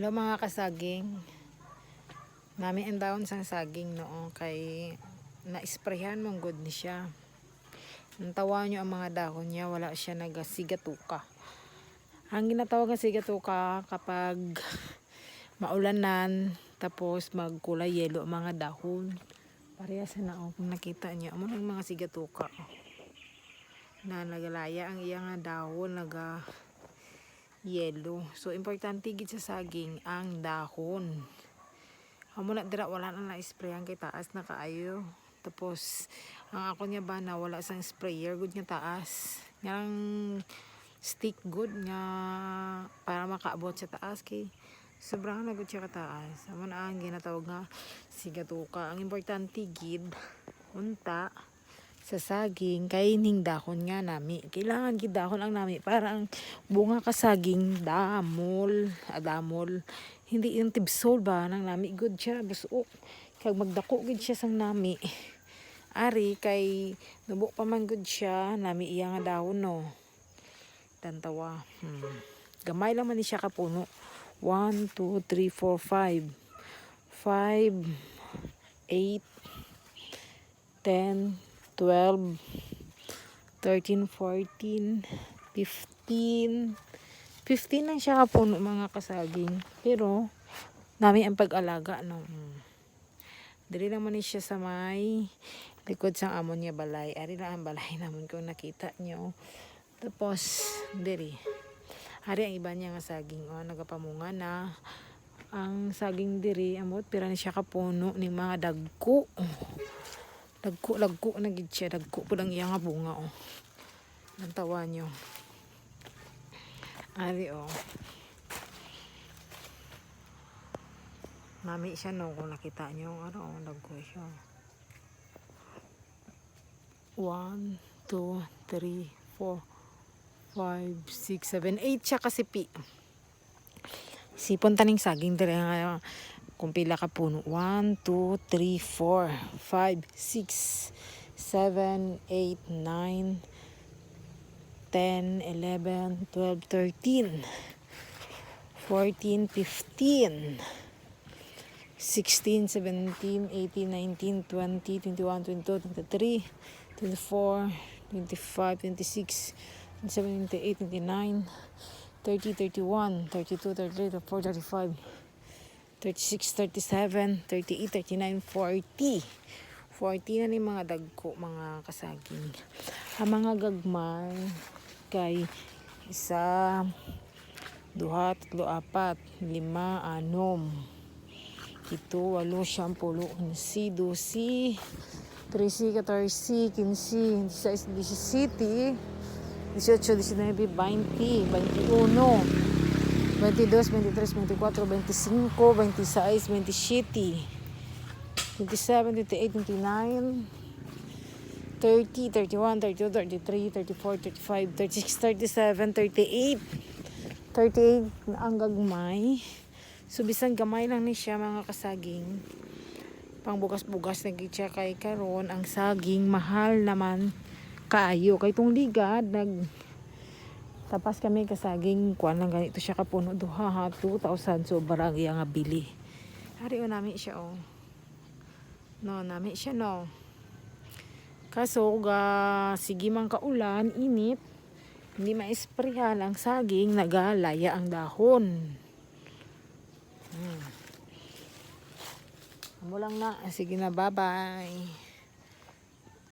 Hello mga kasaging. Nami ang daon sang saging noong kay na-sprayhan mong good ni siya. Nantawa nyo ang mga dahon niya, wala siya nagasigatuka. Ang ginatawag ng sigatuka kapag maulanan, tapos magkulay yelo ang mga dahon. Parehas na ako kung nakita niyo. Amo ang mga sigatuka. Na nagalaya ang iyang dahon, naga yellow. So, importante gid sa saging ang dahon. Amo na dira wala na na-sprayan kay taas na kaayo. Tapos, ang ako niya ba na wala sang sprayer good nga taas. Yang stick good nga para makaabot sa taas kay sobrang na good siya kataas. Amo na ang ginatawag nga sigatuka. Ang importante gid unta sa saging kay ning dahon nga nami. Kailangan gid dahon ang nami para ang bunga ka saging damol, adamol. Hindi yung tibsol ba nang nami good siya busok. Kag magdako gid siya sang nami. Ari kay nubo pa man good siya nami iya nga dahon no. Tantawa. Hmm. Gamay lang man ni siya kapuno. 1 2 3 4 5 5 8 10 12, 13, 14, 15. 15 lang siya kapuno mga kasaging. Pero, nami ang pag-alaga. No? Dili naman ni siya sa may likod sa amon niya balay. Ari lang ang balay naman kung nakita nyo. Tapos, diri. Ari ang iba niya nga saging. O, nagapamunga na. Ang saging diri, amot, pira ni siya kapuno ng mga dagko. Lagko, lagko na gid siya. Lagko po lang iya nga bunga, oh. Ang nyo. Ari, oh. Mami siya, no, kung nakita nyo. Ano, oh, lagko siya. One, two, three, four, five, six, seven, eight siya kasi pi. Sipon taning saging diri nga kung pila ka puno. 1, 2, 3, 4, 5, 6, 7, 8, 9, 10, 11, 12, 13, 14, 15, 16, 17, 18, 19, 20, 21, 22, 23, 24, 25, 26, 27, 28, 29, 30, 31, 32, 33, 34, 35, 36, 37, 38, 39, 40. 40 na ni mga dagko, mga kasaging. Ang mga gagmay kay isa, duha, tatlo, apat, lima, anom, ito, walo, siyam, pulo, unsi, dusi, 13, 14, 15, 16, 17, 18, 19, 20, 21, 22, 23, 24, 25, 26, 27, 27, 28, 29, 30, 31, 32, 33, 34, 35, 36, 37, 38, 38 na ang gagmay. So, bisan gamay lang ni siya mga kasaging. Pang bugas-bugas na gid siya kay karon ang saging mahal naman kaayo. Kay tong ligad, nag tapas kami kasaging kuan lang ganito siya kapuno duha ha 2,000 so barang nga bili. Hari o nami siya oh. No, nami siya no. Kaso ga sige man kaulan, init, hindi maisprehan ang saging, nagalaya ang dahon. Hmm. Amo lang na. Sige na, bye-bye.